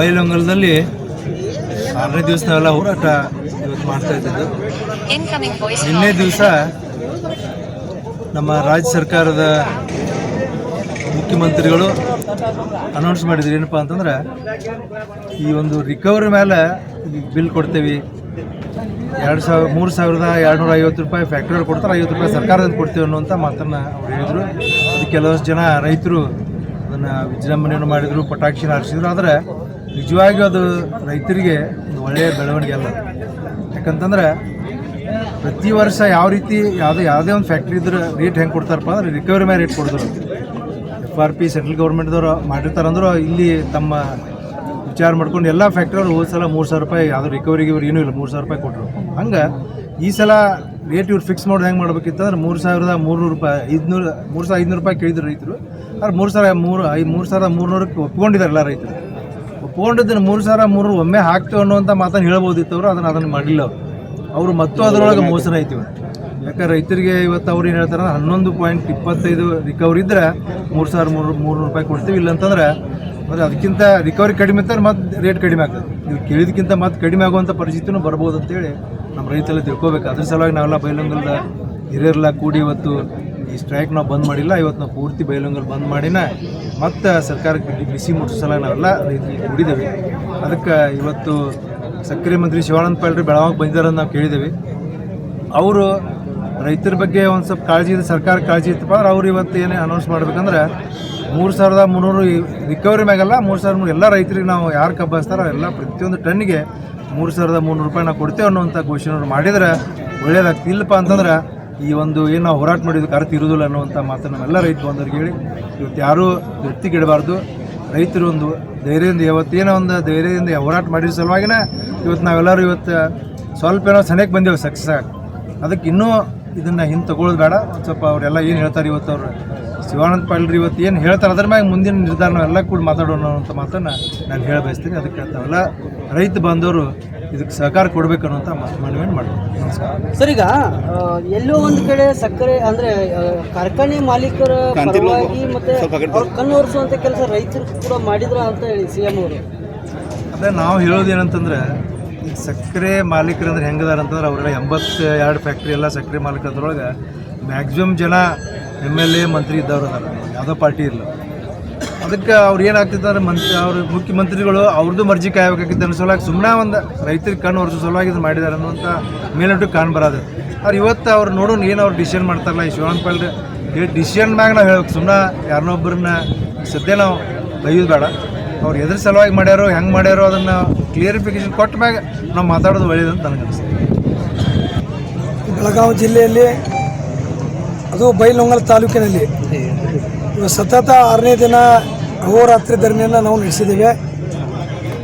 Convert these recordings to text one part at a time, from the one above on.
ಬೈಲೊಂಗಲದಲ್ಲಿ ಆರನೇ ದಿವಸ ನಾವೆಲ್ಲ ಹೋರಾಟ ಇವತ್ತು ಮಾಡ್ತಾ ಇದ್ದದ್ದು. ನಿನ್ನೆ ದಿವಸ ನಮ್ಮ ರಾಜ್ಯ ಸರ್ಕಾರದ ಮುಖ್ಯಮಂತ್ರಿಗಳು ಅನೌನ್ಸ್ ಮಾಡಿದ್ರು. ಏನಪ್ಪ ಅಂತಂದ್ರೆ ಈ ಒಂದು ರಿಕವರಿ ಮೇಲೆ ಬಿಲ್ ಕೊಡ್ತೇವೆ. ಎರಡು ಸಾವಿರ ಮೂರು ಸಾವಿರದ ಎರಡುನೂರ ಐವತ್ತು ರೂಪಾಯಿ ಫ್ಯಾಕ್ಟ್ರಿಯಲ್ಲಿ ಕೊಡ್ತಾರೆ ಐವತ್ತು ರೂಪಾಯಿ ಸರ್ಕಾರದಿಂದ ಕೊಡ್ತೀವಿ ಅನ್ನುವಂಥ ಮಾತನ್ನು ಅವ್ರು ಹೇಳಿದರು. ಅದು ಕೆಲವಷ್ಟು ಜನ ರೈತರು ಅದನ್ನು ವಿಜೃಂಭಣೆಯನ್ನು ಮಾಡಿದರು ಪಟಾಕ್ಷಿನ ಹಾರಿಸಿದ್ರು. ಆದರೆ ನಿಜವಾಗಿಯೂ ಅದು ರೈತರಿಗೆ ಒಂದು ಒಳ್ಳೆಯ ಬೆಳವಣಿಗೆ ಅಲ್ಲ. ಯಾಕಂತಂದ್ರೆ ಪ್ರತಿ ವರ್ಷ ಯಾವ ರೀತಿ ಯಾವುದೇ ಯಾವುದೇ ಒಂದು ಫ್ಯಾಕ್ಟ್ರಿ ಇದ್ರೆ ರೇಟ್ ಹೆಂಗೆ ಕೊಡ್ತಾರಪ್ಪ ಅಂದ್ರೆ ರಿಕವರಿ ಮೇಲೆ ರೇಟ್ ಕೊಡಿದ್ರು ಎಫ್ ಆರ್ ಪಿ ಸೆಂಟ್ರಲ್ ಗೌರ್ಮೆಂಟ್ದವ್ರು ಮಾಡಿರ್ತಾರಂದ್ರೆ ಇಲ್ಲಿ ತಮ್ಮ ವಿಚಾರ ಮಾಡ್ಕೊಂಡು ಎಲ್ಲ ಫ್ಯಾಕ್ಟ್ರಿಯವ್ರು ಹೋದ ಸಲ ಮೂರು ಸಾವಿರ ರೂಪಾಯಿ ಯಾವುದು ರಿಕವರಿಗೆ ಇವ್ರು ಏನೂ ಇಲ್ಲ, ಮೂರು ಸಾವಿರ ರೂಪಾಯಿ ಕೊಟ್ಟರು ಹಂಗೆ ಈ ಸಲ ರೇಟ್ ಇವ್ರು ಫಿಕ್ಸ್ ಮಾಡೋದು ಹೆಂಗೆ ಮಾಡ್ಬೇಕಿತ್ತಂದ್ರೆ ಮೂರು ಸಾವಿರದ ಮೂರುನೂರು ರೂಪಾಯಿ, ಐದುನೂರು, ಮೂರು ಸಾವಿರ ಐದುನೂರು ರೂಪಾಯಿ ಕೇಳಿದ್ರು ರೈತರು. ಆದ್ರೆ ಮೂರು ಸಾವಿರ ಮೂರು, ಐ ಮೂರು ಸಾವಿರದ ಮೂರುನೂರಕ್ಕೆ ಒಪ್ಕೊಂಡಿದ್ದಾರೆ ಎಲ್ಲ ರೈತರು. ಒಪ್ಕೊಂಡಿದ್ದನ್ನು ಮೂರು ಸಾವಿರ, ಮೂರು ಒಮ್ಮೆ ಹಾಕ್ತೇವೆ ಅನ್ನುವಂಥ ಮಾತನ್ನು ಹೇಳ್ಬೋದಿತ್ತು ಅವರು ಅದನ್ನು ಅದನ್ನು ಮಾಡಿಲ್ಲ ಅವರು. ಅವರು ಮತ್ತು ಅದರೊಳಗೆ ಮೋಸನ ಐತಿ ಇವತ್ತು ಯಾಕಂದ್ರೆ ರೈತರಿಗೆ ಇವತ್ತು ಅವ್ರು ಏನು ಹೇಳ್ತಾರೆ ಹನ್ನೊಂದು ಪಾಯಿಂಟ್ ಇಪ್ಪತ್ತೈದು ರಿಕವರಿ ಇದ್ದರೆ ಮೂರು ಸಾವಿರ, ಮೂರು ಮೂರು ರೂಪಾಯಿ ಕೊಡ್ತೀವಿ, ಇಲ್ಲಂತಂದ್ರೆ ಮತ್ತು ಅದಕ್ಕಿಂತ ರಿಕವರಿ ಕಡಿಮೆ ಇದ್ದರೆ ಮತ್ತೆ ರೇಟ್ ಕಡಿಮೆ ಆಗ್ತದೆ. ನೀವು ಕೇಳಿದಕ್ಕಿಂತ ಮತ್ತೆ ಕಡಿಮೆ ಆಗುವಂಥ ಪರಿಸ್ಥಿತಿನೂ ಬರ್ಬೋದು ಅಂತೇಳಿ ನಮ್ಮ ರೈತರಲ್ಲಿ ತಿಳ್ಕೊಬೇಕು. ಅದ್ರ ಸಲುವಾಗಿ ನಾವೆಲ್ಲ ಬೈಲಂಗಲ್ದ ಹಿರಿಯರೆಲ್ಲ ಕೂಡಿ ಇವತ್ತು ಈ ಸ್ಟ್ರೈಕ್ ನಾವು ಬಂದ್ ಮಾಡಿಲ್ಲ, ಇವತ್ತು ನಾವು ಪೂರ್ತಿ ಬೈಲೊಂಗಲ್ ಬಂದ್ ಮಾಡಿನ, ಮತ್ತೆ ಸರ್ಕಾರಕ್ಕೆ ಬಿಸಿ ಮುಟ್ಟಿಸಲ ನಾವೆಲ್ಲ ರೈತರಿಗೆ ಕೂಡಿದೇವೆ. ಅದಕ್ಕೆ ಇವತ್ತು ಸಕ್ಕರೆ ಮಂತ್ರಿ ಶಿವಾನಂದ ಪಾಲ್ರಿ ಬೆಳಗಾವಿಗೆ ಬಂದಿದ್ದಾರೆ ನಾವು ಕೇಳಿದ್ದೇವೆ ಅವರು ರೈತರ ಬಗ್ಗೆ ಒಂದು ಸ್ವಲ್ಪ ಕಾಳಜಿ ಇದೆ, ಸರ್ಕಾರ ಕಾಳಜಿ ಇತ್ತಪ್ಪ ಅಂದ್ರೆ ಅವ್ರು ಇವತ್ತು ಏನೇ ಅನೌನ್ಸ್ ಮಾಡ್ಬೇಕಂದ್ರೆ ಮೂರು ಸಾವಿರದ ಮುನ್ನೂರು ರಿಕವರಿ ಮ್ಯಾಗಲ್ಲ, ಮೂರು ಸಾವಿರದ ಮೂರು ಎಲ್ಲ ರೈತರಿಗೆ ನಾವು ಯಾರು ಕಬ್ಬು ಎಲ್ಲ ಪ್ರತಿಯೊಂದು ಟನ್ನಿಗೆ ಮೂರು ಸಾವಿರದ ಮುನ್ನೂರು ರೂಪಾಯಿ ನಾವು ಕೊಡ್ತೇವೆ ಅನ್ನುವಂಥ ಘೋಷಣೆ ಮಾಡಿದರೆ ಇಲ್ಲಪ್ಪ ಅಂತಂದ್ರೆ ಈ ಒಂದು ಏನು ನಾವು ಹೋರಾಟ ಮಾಡಿದ್ದಕ್ಕೆ ಅರ್ಥ ಇರುವುದಿಲ್ಲ ಅನ್ನುವಂಥ ಮಾತನ್ನು ನಾವೆಲ್ಲ ರೈತ ಬಂದವ್ರಿಗೆ ಹೇಳಿ, ಇವತ್ತು ಯಾರೂ ವ್ಯಕ್ತಿಗಿಡಬಾರ್ದು ರೈತರು ಒಂದು ಧೈರ್ಯದಿಂದ ಯಾವತ್ತೇನೋ ಒಂದು ಧೈರ್ಯದಿಂದ ಹೋರಾಟ ಮಾಡಿದ ಸಲುವಾಗಿನ ಇವತ್ತು ನಾವೆಲ್ಲರೂ ಇವತ್ತು ಸ್ವಲ್ಪ ಏನೋ ಸನೇಕ್ ಬಂದೇವೆ ಸಕ್ಸಸ್ ಆಗಿ. ಅದಕ್ಕೆ ಇನ್ನೂ ಇದನ್ನು ಹಿಂದೆ ತಗೊಳ್ಳೋದು ಬೇಡ. ಸ್ವಲ್ಪ ಅವರೆಲ್ಲ ಏನು ಹೇಳ್ತಾರೆ ಇವತ್ತು ಅವರು, ಶಿವಾನಂದ ಪಾಲ್ರಿ ಇವತ್ತು ಏನು ಹೇಳ್ತಾರೆ ಅದ್ರ ಮ್ಯಾಗ ಮುಂದಿನ ನಿರ್ಧಾರ ನಾವೆಲ್ಲ ಕೂಡ ಮಾತಾಡೋಣ ಅಂತ ಮಾತನ್ನು ನಾನು ಹೇಳ ಬಯಸ್ತೀನಿ ಅದಕ್ಕೆ ತಾವೆಲ್ಲ ರೈತ ಬಂದವರು ಇದಕ್ಕೆ ಸಹಕಾರ ಕೊಡಬೇಕು ಅನ್ನೋಂಥ ಮನವಿಯನ್ನು ಮಾಡ್ತೀವಿ ನಮಸ್ಕಾರ. ಸರ್ ಈಗ ಆ, ಎಲ್ಲೋ ಒಂದು ಕಡೆ ಸಕ್ಕರೆ ಅಂದ್ರೆ ಆ, ಕಾರ್ಖಾನೆ ಮಾಲೀಕರ ಪರವಾಗಿ ಮತ್ತೆ ಅವ್ರ ಕಣ್ಣು ಒರೆಸುವಂತ ಕೆಲಸ ರೈತರು ಕೂಡ ಮಾಡಿದ್ರ ಅಂತ ಹೇಳಿ ಸಿ ಎಂ ಅವರು. ಅದೇ ನಾವು ಹೇಳೋದು ಏನಂತಂದ್ರೆ ಈ ಸಕ್ಕರೆ ಮಾಲೀಕರು ಅಂದ್ರೆ ಹೆಂಗದಾರ ಅಂತಂದ್ರೆ ಅವರೆಲ್ಲ ಎಂಬತ್ತು ಎರಡು ಫ್ಯಾಕ್ಟ್ರಿ ಎಲ್ಲ ಸಕ್ಕರೆ ಮಾಲೀಕರದ್ರೊಳಗೆ ಮ್ಯಾಕ್ಸಿಮಮ್ ಜನ ಎಂ ಎಲ್ ಎ ಮಂತ್ರಿ ಇದ್ದವ್ರು ಅದಾರ. ಯಾವುದೋ ಪಾರ್ಟಿ ಇಲ್ಲ. ಅದಕ್ಕೆ ಅವ್ರು ಏನಾಗ್ತಿದ್ದಾರೆ ಮಂತ್ರಿ ಅವ್ರ ಮುಖ್ಯಮಂತ್ರಿಗಳು ಅವ್ರದ್ದು ಮರ್ಜಿ ಕಾಯಬೇಕಾಗಿತ್ತು ಅನ್ನೋ ಸಲುವಾಗಿ ಸುಮ್ಮನೆ ಒಂದು ರೈತರಿಗೆ ಕಣ್ಣು ಒರೆಸೋ ಸಲುವಾಗಿ ಇದು ಮಾಡಿದ್ದಾರೆ ಅನ್ನುವಂಥ ಮೇಲ್ನೋಟಕ್ಕೆ ಕಾಣ್ ಬರೋದು. ಅವ್ರು ಇವತ್ತು ಅವ್ರು ನೋಡೋಣ ಏನು ಅವ್ರು ಡಿಸಿಷನ್ ಮಾಡ್ತಾರಲ್ಲ, ಈ ಶಿವನ್ ಪಾಲ್ ಡಿಸಿಷನ್ ಮ್ಯಾಗ ನಾವು ಹೇಳ್ಬೇಕು ಸುಮ್ಮನೆ ಯಾರನ್ನೊಬ್ಬರನ್ನ ಸದ್ಯ ನಾವು ಬೈಯೋದು ಬೇಡ. ಅವ್ರು ಎದ್ರ ಸಲುವಾಗಿ ಮಾಡ್ಯಾರೋ, ಹೆಂಗೆ ಮಾಡ್ಯಾರೋ ಅದನ್ನು ಕ್ಲಿಯರಿಫಿಕೇಶನ್ ಕೊಟ್ಟ ಮ್ಯಾಗ ನಾವು ಮಾತಾಡೋದು ಒಳ್ಳೇದು ಅಂತ ನನಗೆ ಅನಿಸ್ತದೆ ಬೆಳಗಾವಿ ಜಿಲ್ಲೆಯಲ್ಲಿ ಅದು ಬೈಲೊಂಗಲ ತಾಲೂಕಿನಲ್ಲಿ. ಸತತ ಆರನೇ ದಿನ ಅಹೋರಾತ್ರಿ ಧರಣಿಯನ್ನು ನಾವು ನಡೆಸಿದ್ದೇವೆ.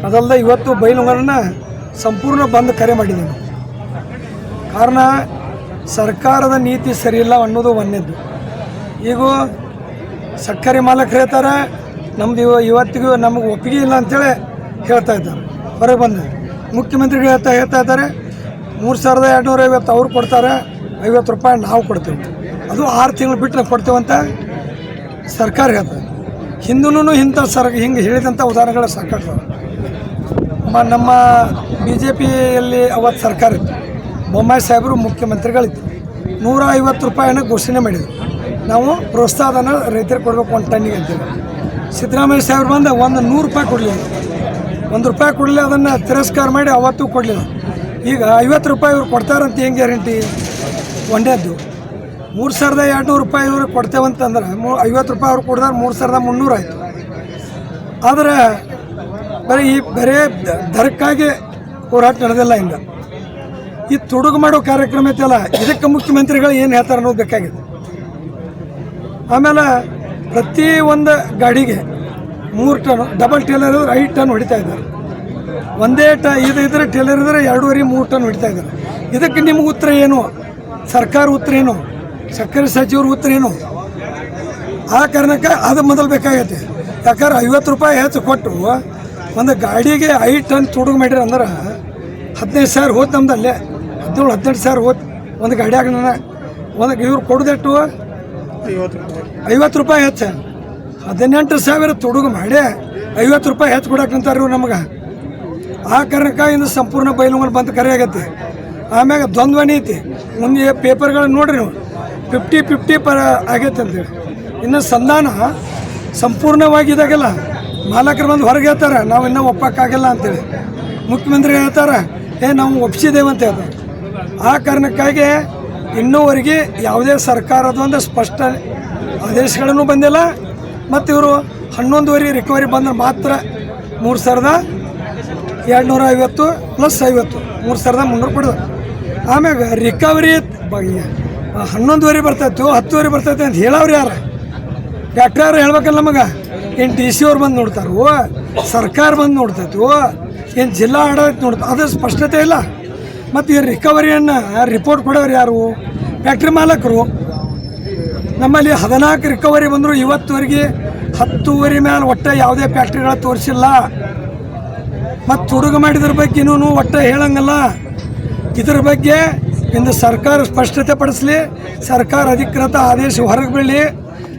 ಅದಲ್ಲದೆ ಇವತ್ತು ಬೈಲುಂಗರನ್ನ ಸಂಪೂರ್ಣ ಬಂದ್ ಕರೆ ಮಾಡಿದ್ದೇವೆ ಕಾರಣ, ಸರ್ಕಾರದ ನೀತಿ ಸರಿಯಿಲ್ಲ ಅನ್ನೋದು ಒಂದೇದ್ದು. ಈಗ ಸಕ್ಕರೆ ಮಾಲಕರು ಹೇಳ್ತಾರೆ, ನಮ್ದು ಇವ ಇವತ್ತಿಗೂ ನಮಗೆ ಒಪ್ಪಿಗೆ ಇಲ್ಲ ಅಂತೇಳಿ ಹೇಳ್ತಾ ಇದ್ದಾರೆ. ಹೊರಗೆ ಬಂದ. ಮುಖ್ಯಮಂತ್ರಿಗಳು ಹೇಳ್ತಾ ಹೇಳ್ತಾ ಇದ್ದಾರೆ, ಮೂರು ಸಾವಿರದ ಎರಡುನೂರ ಐವತ್ತು ಅವ್ರು ಕೊಡ್ತಾರೆ, ಐವತ್ತು ರೂಪಾಯಿ ನಾವು ಕೊಡ್ತೇವೆ. ಅದು ಆರು ತಿಂಗಳು ಬಿಟ್ಟು ನಾವು ಕೊಡ್ತೇವೆ ಅಂತ ಸರ್ಕಾರ ಹೇಳ್ತದೆ ಹಿಂದೂ ಇಂಥ ಸರ್ ಹಿಂಗೆ ಹೇಳಿದಂಥ ಉದಾಹರಣೆಗಳು ಸಾಕಷ್ಟು ನಮ್ಮ ಬಿ ಜೆ ಪಿಯಲ್ಲಿ ಅವತ್ತು ಸರ್ಕಾರ ಇತ್ತು. ಬೊಮ್ಮಾಯಿ ಸಾಹೇಬರು ಮುಖ್ಯಮಂತ್ರಿಗಳಿತ್ತು ನೂರ ಐವತ್ತು ರೂಪಾಯಿನ ಘೋಷಣೆ ಮಾಡಿದ್ರು. ನಾವು ಪ್ರೋತ್ಸಾಹನ ರೈತರಿಗೆ ಕೊಡಬೇಕು ಒಂದು ಟನ್ನಿಗೆ ಅಂತೇಳಿ ಸಿದ್ದರಾಮಯ್ಯ ಸಾಹೇಬ್ರು ಬಂದು ಒಂದು ನೂರು ರೂಪಾಯಿ ಕೊಡಲಿಲ್ಲ. ಒಂದು ರೂಪಾಯಿ ಕೊಡಲಿ ಅದನ್ನು ತಿರಸ್ಕಾರ ಮಾಡಿ ಅವತ್ತು ಕೊಡಲಿಲ್ಲ. ಈಗ ಐವತ್ತು ರೂಪಾಯಿ ಇವ್ರು ಕೊಡ್ತಾರಂತ ಹೆಂಗೆ ಗ್ಯಾರಂಟಿ? ಒಂದೇದ್ದು. ಮೂರು ಸಾವಿರದ ಎರಡುನೂರು ರೂಪಾಯಿ ಇವ್ರಿಗೆ ಕೊಡ್ತೇವಂತಂದ್ರೆ ಮೂ ಐವತ್ತು ರೂಪಾಯಿ ಅವ್ರು ಕೊಡಿದ್ರೆ, ಮೂರು ಸಾವಿರದ ಮುನ್ನೂರು ಆಯಿತು. ಆದರೆ ಬರೀ ಈ ಬರೇ ದರಕ್ಕಾಗಿ ಹೋರಾಟ ನಡೆದಿಲ್ಲ ಇಂದ ಈ ತುಡುಗು ಮಾಡೋ ಕಾರ್ಯಕ್ರಮ ಐತಲ್ಲ, ಇದಕ್ಕೆ ಮುಖ್ಯಮಂತ್ರಿಗಳು ಏನು ಹೇಳ್ತಾರೆ ಅನ್ನೋದು ಬೇಕಾಗಿದೆ. ಆಮೇಲೆ ಪ್ರತಿ ಒಂದು ಗಾಡಿಗೆ ಮೂರು ಟನ್, ಡಬಲ್ ಟೇಲರ್ ಇದ್ರೆ ಐದು ಟನ್ ಹೊಡಿತಾ ಇದ್ದಾರೆ. ಒಂದೇ ಟ ಇದು ಇದ್ರೆ ಟೇಲರ್ ಇದ್ರೆ ಎರಡೂವರೆ, ಮೂರು ಟನ್ ಹೊಡಿತಾ ಇದ್ದಾರೆ. ಇದಕ್ಕೆ ನಿಮ್ಗೆ ಉತ್ತರ ಏನು? ಸರ್ಕಾರ ಉತ್ತರ ಏನು? ಸಕ್ಕರೆ ಸಚಿವರು ಉತ್ತರ ಏನು? ಆ ಕಾರಣಕ್ಕೆ ಅದು ಮೊದಲು ಬೇಕಾಗೈತೆ. ಯಾಕಂದ್ರೆ ಐವತ್ತು ರೂಪಾಯಿ ಹೆಚ್ಚು ಕೊಟ್ಟು ಒಂದು ಗಾಡಿಗೆ ಐದು ಟನ್ ತುಡುಗು ಮಾಡಿರ ಅಂದ್ರೆ ಹದಿನೈದು ಸಾವಿರ ಹೋದ್ ನಮ್ದು ಅಲ್ಲೇ. ಹದಿನೇಳು, ಹದಿನೆಂಟು ಸಾವಿರ ಹೋದ್ ಒಂದು ಗಾಡಿಯಾಗ ನಾನು ಒಂದು ಇವ್ರು ಕೊಡೋದೆಟ್ಟು ಐವತ್ತು ರೂಪಾಯಿ ಹೆಚ್ಚು. ಹದಿನೆಂಟು ಸಾವಿರ ತುಡುಗು ಮಾಡಿ ಐವತ್ತು ರೂಪಾಯಿ ಹೆಚ್ಚು ಕೊಡಕ್ಕೆ ನಿಂತಾರ ಇವ್ರು ನಮಗೆ. ಆ ಕಾರಣಕ್ಕೆ ಇಂದು ಸಂಪೂರ್ಣ ಬೈಲುಂಗಲ್ ಬಂದು ಕರೆ ಆಗತ್ತೆ ಆಮ್ಯಾಗ ದ್ವಂದ್ವನಿ ಐತಿ. ಮುಂದೆ ಪೇಪರ್ಗಳನ್ನ ನೋಡ್ರಿ ನೀವು. ಫಿಫ್ಟಿ ಫಿಫ್ಟಿ ಪರ ಆಗೈತೆ ಅಂತೇಳಿ ಇನ್ನು ಸಂಧಾನ ಸಂಪೂರ್ಣವಾಗಿದಾಗೆಲ್ಲ. ಮಾಲಕರು ಬಂದು ಹೊರಗೆ ಹೇಳ್ತಾರೆ, ನಾವು ಇನ್ನೂ ಒಪ್ಪಕ್ಕಾಗಲ್ಲ ಅಂತೇಳಿ ಮುಖ್ಯಮಂತ್ರಿ ಹೇಳ್ತಾರೆ, ಏ, ನಾವು ಒಪ್ಪಿಸಿದ್ದೇವೆ ಅಂತ ಹೇಳ್ತಾರೆ. ಆ ಕಾರಣಕ್ಕಾಗಿ ಇನ್ನೂವರೆಗೆ ಯಾವುದೇ ಸರ್ಕಾರದ ಒಂದು ಸ್ಪಷ್ಟ ಆದೇಶಗಳನ್ನು ಬಂದಿಲ್ಲ. ಮತ್ತು ಇವರು ಹನ್ನೊಂದುವರೆ ರಿಕವರಿ ಬಂದ್ರೆ ಮಾತ್ರ ಮೂರು ಸಾವಿರದ ಎರಡು ನೂರ ಐವತ್ತು ಪ್ಲಸ್ ಐವತ್ತು, ಮೂರು ಸಾವಿರದ ಮುನ್ನೂರು ಕೊಡೋದು ಆಮ್ಯಾಗ ರಿಕವರಿ ಬಗ್ಗೆ ಹನ್ನೊಂದುವರೆ ಬರ್ತೈತು, ಹತ್ತುವರೆ ಬರ್ತೈತೆ ಅಂತ ಹೇಳೋವ್ರು ಯಾರು? ಫ್ಯಾಕ್ಟ್ರಿಯವ್ರು ಹೇಳ್ಬೇಕಲ್ಲ ನಮಗೆ? ಏನು ಡಿ ಸಿ ಅವ್ರು ಬಂದು ನೋಡ್ತಾರೋ? ಸರ್ಕಾರ ಬಂದು ನೋಡ್ತೈತು? ಏನು ಜಿಲ್ಲಾ ಆಡಳಿತ ನೋಡ್ತಾ? ಅದು ಸ್ಪಷ್ಟತೆ ಇಲ್ಲ. ಮತ್ತು ಈ ರಿಕವರಿಯನ್ನು ರಿಪೋರ್ಟ್ ಕೊಡೋರು ಯಾರು? ಫ್ಯಾಕ್ಟ್ರಿ ಮಾಲಕರು. ನಮ್ಮಲ್ಲಿ ಹದಿನಾಲ್ಕು ರಿಕವರಿ ಬಂದರು, ಇವತ್ತುವರೆಗೆ ಹತ್ತುವರೆ ಮೇಲೆ ಒಟ್ಟು ಯಾವುದೇ ಫ್ಯಾಕ್ಟ್ರಿಗಳ ತೋರಿಸಿಲ್ಲ. ಮತ್ತು ಹುಡುಗ ಮಾಡಿದ್ರ ಬಗ್ಗೆ ಇನ್ನೂ ಒಟ್ಟು ಹೇಳಂಗಲ್ಲ. ಇದ್ರ ಬಗ್ಗೆ ಇಂದು ಸರ್ಕಾರ ಸ್ಪಷ್ಟತೆ ಪಡಿಸಲಿ ಸರ್ಕಾರ ಅಧಿಕೃತ ಆದೇಶ ಹೊರಗೆ ಬೀಳಲಿ.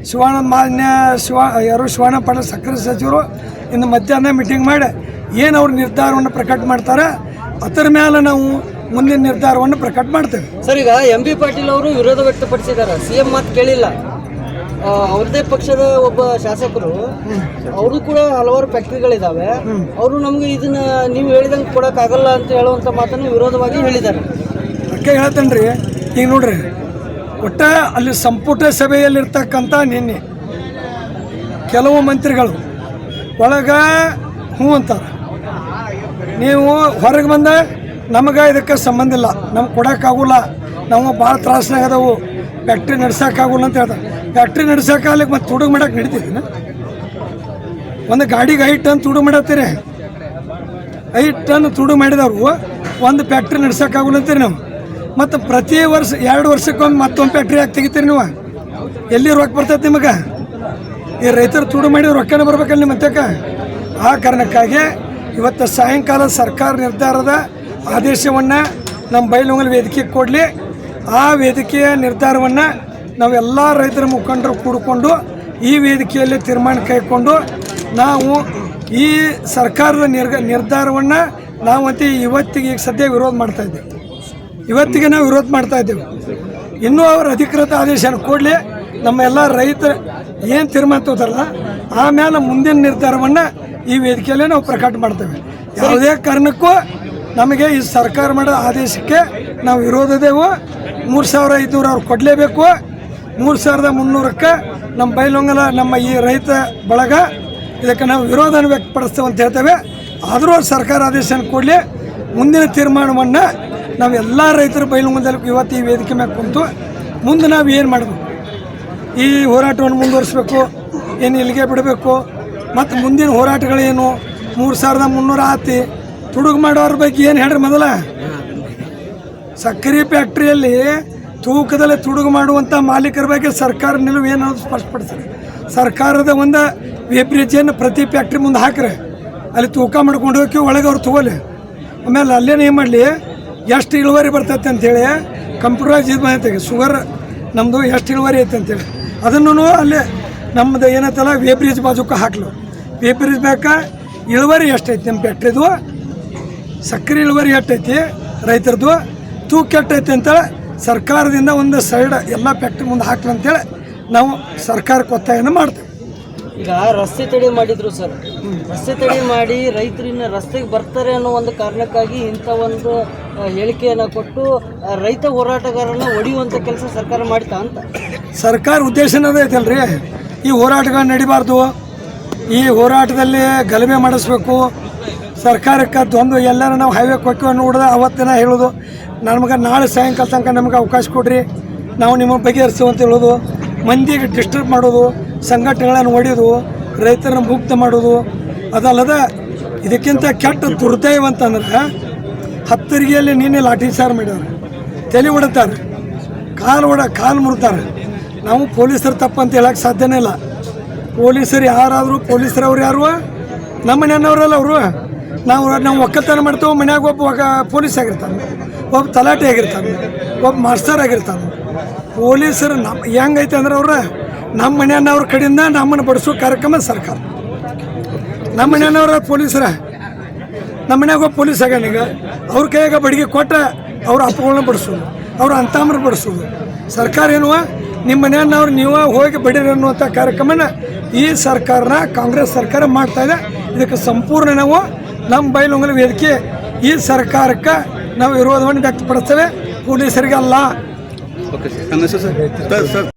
ಶಿವಾನಂದ ಮಾನ್ಯ ಶಿವ ಯಾರು ಶಿವಾನಂದ ಪಾಟೀಲ್ ಸಕ್ಕರೆ ಸಚಿವರು ಇಂದು ಮಧ್ಯಾಹ್ನ ಮೀಟಿಂಗ್ ಮಾಡಿ ಏನು ಅವ್ರ ನಿರ್ಧಾರವನ್ನು ಪ್ರಕಟ ಮಾಡ್ತಾರೆ ಅದರ ಮೇಲೆ ನಾವು ಮುಂದಿನ ನಿರ್ಧಾರವನ್ನು ಪ್ರಕಟ ಮಾಡ್ತೇವೆ. ಸರ್ ಈಗ ಎಂ ಬಿ ಪಾಟೀಲ್ ಅವರು ವಿರೋಧ ವ್ಯಕ್ತಪಡಿಸಿದ್ದಾರೆ. ಸಿ ಎಂ ಮಾತು ಕೇಳಿಲ್ಲ. ಅವ್ರದೇ ಪಕ್ಷದ ಒಬ್ಬ ಶಾಸಕರು ಅವರು ಕೂಡ ಹಲವಾರು ಫ್ಯಾಕ್ಟ್ರಿಗಳಿದ್ದಾವೆ ಅವರು ನಮಗೆ ಇದನ್ನ ನೀವು ಹೇಳಿದಂಗೆ ಕೊಡೋಕ್ಕಾಗಲ್ಲ ಅಂತ ಹೇಳುವಂತ ಮಾತನ್ನು ವಿರೋಧವಾಗಿ ಹೇಳಿದ್ದಾರೆ. ಅದಕ್ಕೆ ಹೇಳ್ತೇನೆ ರೀ ಈಗ ನೋಡ್ರಿ, ಒಟ್ಟು ಅಲ್ಲಿ ಸಂಪುಟ ಸಭೆಯಲ್ಲಿರ್ತಕ್ಕಂಥ ನಿನ್ನೆ ಕೆಲವು ಮಂತ್ರಿಗಳು ಒಳಗ ಹ್ಞೂ ಅಂತಾರೆ. ನೀವು ಹೊರಗೆ ಬಂದ ನಮಗೆ ಇದಕ್ಕೆ ಸಂಬಂಧ ಇಲ್ಲ. ನಮ್ಗೆ ಕೊಡೋಕ್ಕಾಗಲ್ಲ. ನಾವು ಭಾಳ ತ್ರಾಸ್ನಾಗ ಅದಾವು. ಫ್ಯಾಕ್ಟ್ರಿ ನಡ್ಸೋಕ್ಕಾಗಲ್ಲ ಅಂತ ಹೇಳ್ತಾರೆ. ಫ್ಯಾಕ್ಟ್ರಿ ನಡ್ಸೋಕ್ಕಾಗಲಿಕ್ಕೆ ಮತ್ತು ತುಡುಗು ಮಾಡಕ್ಕೆ ನಡೀತಿದ್ದೀನ ಒಂದು ಗಾಡಿಗೆ ಐದು ಟನ್ ತುಡುಗು ಮಾಡತ್ತೀರಿ. ಐದು ಟನ್ ತುಡುಗು ಮಾಡಿದವ್ರು ಒಂದು ಫ್ಯಾಕ್ಟ್ರಿ ನಡ್ಸೋಕ್ಕಾಗಲ್ಲ ಅಂತೀರಿ ನಾವು. ಮತ್ತು ಪ್ರತಿ ವರ್ಷ, ಎರಡು ವರ್ಷಕ್ಕೊಮ್ಮೆ ಮತ್ತೊಂದು ಫ್ಯಾಕ್ಟ್ರಿ ಹಾಕಿ ತೆಗಿತೀರಿ ನೀವು. ಎಲ್ಲಿ ರೊಕ್ಕ ಬರ್ತೈತೆ ನಿಮಗೆ? ಈ ರೈತರು ತುಡು ಮಾಡಿ ರೊಕ್ಕನ ಬರ್ಬೇಕಲ್ಲ ನಿಮ್ಮ ಮತ್ತಕ್ಕ ಆ ಕಾರಣಕ್ಕಾಗಿ ಇವತ್ತು ಸಾಯಂಕಾಲ ಸರ್ಕಾರ ನಿರ್ಧಾರದ ಆದೇಶವನ್ನು ನಮ್ಮ ಬೈಲೊಂಗಲ್ ವೇದಿಕೆಗೆ ಕೊಡಲಿ. ಆ ವೇದಿಕೆಯ ನಿರ್ಧಾರವನ್ನು ನಾವೆಲ್ಲ ರೈತರ ಮುಖಂಡರು ಕೂಡಿಕೊಂಡು ಈ ವೇದಿಕೆಯಲ್ಲಿ ತೀರ್ಮಾನ ಕೈಗೊಂಡು ನಾವು ಈ ಸರ್ಕಾರದ ನಿರ್ಗ, ನಿರ್ಧಾರವನ್ನು ಅಂತ ಇವತ್ತಿಗೆ ಈಗ ಸದ್ಯ ವಿರೋಧ ಮಾಡ್ತಾ ಇದ್ದೇವೆ. ಇವತ್ತಿಗೆ ನಾವು ವಿರೋಧ ಮಾಡ್ತಾ ಇದ್ದೇವೆ. ಇನ್ನೂ ಅವ್ರ ಅಧಿಕೃತ ಆದೇಶ ಕೂಡಲೇ ನಮ್ಮ ಎಲ್ಲ ರೈತರು ಏನು ತೀರ್ಮಾನ ತಗೋತಾರಲ್ಲ ಆಮೇಲೆ ಮುಂದಿನ ನಿರ್ಧಾರವನ್ನು ಈ ವೇದಿಕೆಯಲ್ಲೇ ನಾವು ಪ್ರಕಟ ಮಾಡ್ತೇವೆ. ಯಾವುದೇ ಕಾರಣಕ್ಕೂ ನಮಗೆ ಈ ಸರ್ಕಾರ ಮಾಡೋ ಆದೇಶಕ್ಕೆ ನಾವು ವಿರೋಧದೇವು ಮೂರು ಸಾವಿರ ಐದುನೂರು ಅವ್ರು ಕೊಡಲೇಬೇಕು. ಮೂರು ಸಾವಿರದ ಮುನ್ನೂರಕ್ಕೆ ನಮ್ಮ ಬೈಲೊಂಗಲ, ನಮ್ಮ ಈ ರೈತ ಬಳಗ ಇದಕ್ಕೆ ನಾವು ವಿರೋಧನ ವ್ಯಕ್ತಪಡಿಸ್ತೇವೆ ಅಂತ ಹೇಳ್ತೇವೆ. ಆದರೂ ಸರ್ಕಾರ ಆದೇಶನ ಕೊಡಲಿ ಮುಂದಿನ ತೀರ್ಮಾನವನ್ನು ನಾವು ಎಲ್ಲ ರೈತರ ಬೈಲುಂಗದಲ್ಲಿ ಇವತ್ತು ಈ ವೇದಿಕೆ ಮ್ಯಾಗ ಕುಂತು ಮುಂದೆ ನಾವು ಏನು ಮಾಡಬೇಕು? ಈ ಹೋರಾಟವನ್ನು ಮುಂದುವರಿಸಬೇಕು, ಏನು ಇಲ್ಲಿಗೆ ಬಿಡಬೇಕು, ಮತ್ತು ಮುಂದಿನ ಹೋರಾಟಗಳೇನು? ಮೂರು ಸಾವಿರದ ಮುನ್ನೂರ ಆತಿ ತುಡುಗು ಮಾಡೋರ ಬಗ್ಗೆ ಏನು ಹೇಳ್ರಿ ಮೊದಲ? ಸಕ್ಕರೆ ಫ್ಯಾಕ್ಟ್ರಿಯಲ್ಲಿ ತೂಕದಲ್ಲಿ ತುಡುಗು ಮಾಡುವಂಥ ಮಾಲೀಕರ ಬಗ್ಗೆ ಸರ್ಕಾರ ನಿಲುವು ಏನು ಅನ್ನೋದು ಸ್ಪಷ್ಟಪಡಿಸ್ರಿ. ಸರ್ಕಾರದ ಒಂದು ವೇಬ್ರಿಜಿಯನ್ನು ಪ್ರತಿ ಫ್ಯಾಕ್ಟ್ರಿ ಮುಂದೆ ಹಾಕ್ರೆ. ಅಲ್ಲಿ ತೂಕ ಮಾಡ್ಕೊಂಡು ಹೋಗಿ ಒಳಗೆ ಅವ್ರು ತಗೋಲಿ. ಆಮೇಲೆ ಅಲ್ಲೇನು ಏನು ಮಾಡಲಿ? ಎಷ್ಟು ಇಳುವರಿ ಬರ್ತೈತೆ ಅಂತೇಳಿ ಕಂಪ್ಯೂಟರೈಸ್ ಇದು ಬಂದೈತೆ ಶುಗರ್ ನಮ್ಮದು ಎಷ್ಟು ಇಳುವರಿ ಐತೆ ಅಂತೇಳಿ. ಅದನ್ನು ಅಲ್ಲೇ ನಮ್ಮದು ಏನೈತಲ್ಲ ವೇಬ್ರಿಜ್ ಬಾಜುಕ್ಕೆ ಹಾಕ್ಲು. ವೇಬ್ರಿಜ್ ಬೇಕಾ ಇಳುವರಿ ಎಷ್ಟೈತಿ ನಮ್ಮ ಫ್ಯಾಕ್ಟ್ರಿದು ಸಕ್ಕರೆ ಇಳುವರಿ ಎಷ್ಟೈತಿ ರೈತರದು? ತೂಕ ಕೆಟ್ಟೈತೆ ಅಂತ ಸರ್ಕಾರದಿಂದ ಒಂದು ಸೈಡ್ ಎಲ್ಲ ಫ್ಯಾಕ್ಟ್ರಿ ಮುಂದೆ ಹಾಕ್ಲಂತೇಳಿ ನಾವು ಸರ್ಕಾರಕ್ಕೆ ಒತ್ತಾಯನ ಮಾಡ್ತೇವೆ. ಈಗ ರಸ್ತೆ ತಡೆ ಮಾಡಿದ್ರು ಸರ್. ರಸ್ತೆ ತಡೆ ಮಾಡಿ ರೈತರಿನ್ನ ರಸ್ತೆಗೆ ಬರ್ತಾರೆ ಅನ್ನೋ ಒಂದು ಕಾರಣಕ್ಕಾಗಿ ಇಂಥ ಒಂದು ಹೇಳಿಕೆಯನ್ನು ಕೊಟ್ಟು ರೈತ ಹೋರಾಟಗಾರನ ಹೊಡೆಯುವಂಥ ಕೆಲಸ ಸರ್ಕಾರ ಮಾಡ್ತಾ ಅಂತ. ಸರ್ಕಾರ ಉದ್ದೇಶನ ಐತಲ್ರಿ ಈ ಹೋರಾಟಗಳು ನಡಿಬಾರ್ದು. ಈ ಹೋರಾಟದಲ್ಲಿ ಗಲಭೆ ಮಾಡಿಸ್ಬೇಕು. ಸರ್ಕಾರಕ್ಕೆ ದ್ವಂದ್ವ ಎಲ್ಲರೂ ನಾವು ಹೈವೇ ಕೊಕ್ಕ ನೋಡಿದ ಅವತ್ತಿನ ಹೇಳೋದು. ನಮಗೆ ನಾಳೆ ಸಾಯಂಕಾಲ ತನಕ ನಮಗೆ ಅವಕಾಶ ಕೊಡ್ರಿ. ನಾವು ನಿಮ್ಮ ಬಗೆಹರಿಸ್ತೀವಿ ಅಂತ ಹೇಳೋದು. ಮಂದಿಗೆ ಡಿಸ್ಟರ್ಬ್ ಮಾಡೋದು. ಸಂಘಟನೆಗಳನ್ನು ಹೊಡೆಯೋದು ರೈತರನ್ನು ಮುಕ್ತ ಮಾಡೋದು ಅದಲ್ಲದ ಇದಕ್ಕಿಂತ ಕೆಟ್ಟ ದುರ್ದೈವ ಅಂತಂದ್ರೆ ಹತ್ತರಿಗೆಯಲ್ಲಿ ನಿನ್ನೆ ಲಾಠಿ ಸಾರು ಮಾಡ್ಯಾರ ತಲೆ ಹೊಡಿತಾರೆ ಕಾಲು ಹೊಡ ಕಾಲು ಮುರ್ತಾರೆ. ನಾವು ಪೊಲೀಸರು ತಪ್ಪಂತ ಹೇಳಕ್ಕೆ ಸಾಧ್ಯನೇ ಇಲ್ಲ. ಪೊಲೀಸರು ಯಾರಾದರೂ ಪೊಲೀಸರವ್ರು ಯಾರು? ನಮ್ಮ ಮನೆಯವ್ರಲ್ಲ ಅವರು. ನಾವು ನಾವು ಒಕ್ಕಲ್ತನ ಮಾಡ್ತೇವೆ, ಮನ್ಯಾಗ ಒಬ್ಬ ಪೊಲೀಸ್ ಆಗಿರ್ತಾನೆ, ಒಬ್ಬ ತಲಾಟೆ ಆಗಿರ್ತಾನೆ, ಒಬ್ಬ ಮಾಸ್ಟರ್ ಆಗಿರ್ತಾನೆ. ಪೊಲೀಸರು ನಮ್ಮ ಹೆಂಗೈತೆ ಅಂದ್ರೆ ಅವ್ರ ನಮ್ಮ ಮನೆಯವ್ರ ಕಡೆಯಿಂದ ನಮ್ಮನ್ನು ಬಡಿಸೋ ಕಾರ್ಯಕ್ರಮ ಸರ್ಕಾರ. ನಮ್ಮ ಮನೆಯವ್ರ ಪೊಲೀಸರ. ನಮ್ಮ ಮನ್ಯಾಗ ಪೊಲೀಸ್ ಈಗ. ಅವ್ರ ಕೈಯಾಗ ಬಡಿಗೆ ಕೊಟ್ಟ ಅವ್ರ ಅಪ್ಪಗಳನ್ನ ಬಡಿಸೋದು. ಅವ್ರ ಅಂತಾಮ್ರ ಬಡಿಸೋದು. ಸರ್ಕಾರ ಏನುವ ನಿಮ್ಮ ಮನೆಯವ್ರು ನೀವು ಹೋಗಿ ಬಡೀರಿ ಅನ್ನುವಂಥ ಕಾರ್ಯಕ್ರಮನ ಈ ಸರ್ಕಾರನ ಕಾಂಗ್ರೆಸ್ ಸರ್ಕಾರ ಮಾಡ್ತಾ ಇದೆ. ಇದಕ್ಕೆ ಸಂಪೂರ್ಣ ನಾವು ನಮ್ಮ ಬಯಲುಂಗಲ ವೇದಿಕೆ ಈ ಸರ್ಕಾರಕ್ಕೆ ನಾವು ವಿರೋಧವನ್ನು ವ್ಯಕ್ತಪಡಿಸ್ತೇವೆ. ಪೊಲೀಸರಿಗೆ ಅಲ್ಲ ಓಕೆ ಸರ್ ಸರ್.